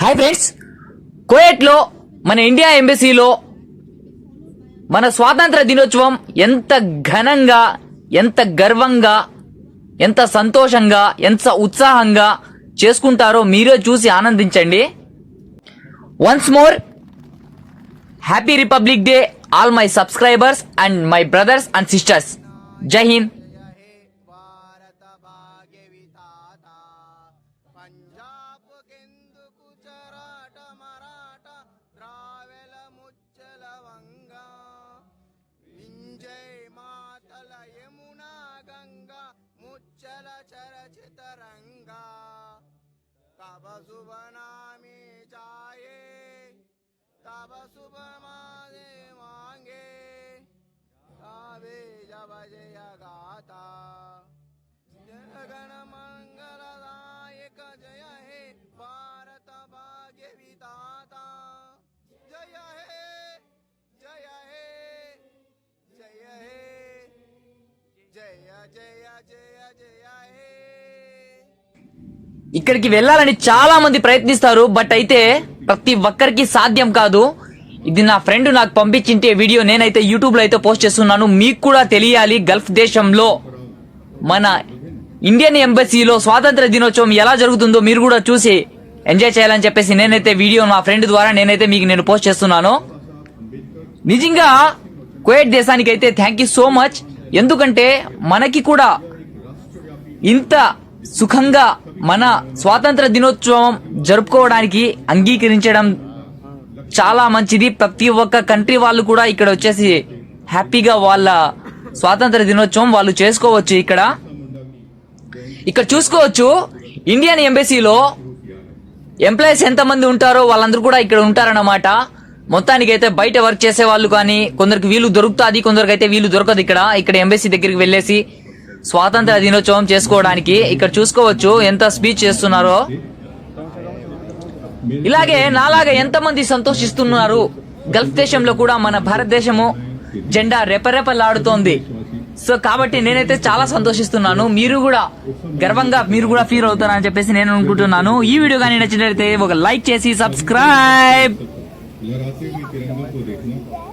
Hi friends కోయట్లో మన India ఎంబసీలో మన స్వాతంత్ర దినోత్సవం ఎంత ఘనంగా ఎంత గర్వంగా ఎంత సంతోషంగా ఎంత ఉత్సాహంగా చేసుకుంటారో మీరే చూసి ఆనందించండి. Once more happy republic day all my subscribers and my brothers and sisters Jai Hind కాపుకెందుకు చరాట మరాట? ద్రావెల Muchhala Vanga. వింజయ్ మాతల Yamuna Ganga Muchhala చరచితరంగా తవ శుభనామే జాయే తవ శుభమాదే మాంగే. తావే జవ జయ గాత జనగణ మంగళదా ఇక్కడికి వెళ్ళాలని చాలా మంది ప్రయత్నిస్తారు బట్ అయితే ప్రతి ఒక్కరికి సాధ్యం కాదు. ఇది నా ఫ్రెండ్ నాకు పంపించింటే వీడియో నేనైతే యూట్యూబ్లో అయితే పోస్ట్ చేస్తున్నాను. మీకు కూడా తెలియాలి గల్ఫ్ దేశంలో మన ఇండియన్ ఎంబసీలో స్వాతంత్ర దినోత్సవం ఎలా జరుగుతుందో మీరు కూడా చూసి ఎంజాయ్ చేయాలని చెప్పేసి నేనైతే వీడియో నా ఫ్రెండ్ ద్వారా నేనైతే మీకు నేను పోస్ట్ చేస్తున్నాను. నిజంగా కువైట్ దేశానికి అయితే థ్యాంక్ యూ సో మచ్ ఎందుకంటే మనకి కూడా ఇంత సుఖంగా మన స్వాతంత్ర దినోత్సవం జరుపుకోవడానికి అంగీకరించడం చాలా మంచిది. ప్రతి ఒక్క కంట్రీ వాళ్ళు కూడా ఇక్కడ వచ్చేసి హ్యాపీగా వాళ్ళ స్వాతంత్ర దినోత్సవం వాళ్ళు చేసుకోవచ్చు ఇక్కడ. ఇక్కడ చూసుకోవచ్చు ఇండియన్ ఎంబసీలో ఎంప్లాయీస్ ఎంతమంది ఉంటారో వాళ్ళందరూ కూడా ఇక్కడ ఉంటారన్నమాట. మొత్తానికి అయితే బయట వర్క్ చేసే వాళ్ళు కానీ కొందరికి వీలు దొరుకుతుంది కొందరికి అయితే వీలు దొరకదు ఇక్కడ. ఇక్కడ ఎంబసీ దగ్గరికి వెళ్ళేసి స్వాతంత్ర దినోత్సవం చేసుకోవడానికి ఇక్కడ చూసుకోవచ్చు ఎంత స్పీచ్ చేస్తున్నారో. ఇలాగే నాలాగా ఎంతమంది సంతోషిస్తున్నారు. గల్ఫ్ దేశంలో కూడా మన భారతదేశము జెండా రెపరెపలాడుతోంది. సో కాబట్టి నేనైతే చాలా సంతోషిస్తున్నాను. మీరు కూడా గర్వంగా మీరు కూడా ఫీల్ అవుతారని చెప్పేసి నేను అనుకుంటున్నాను. ఈ వీడియో కానీ నచ్చినట్లయితే ఒక లైక్ చేసి సబ్స్క్రైబ్ लहराते हुए तिरंगों को देखना।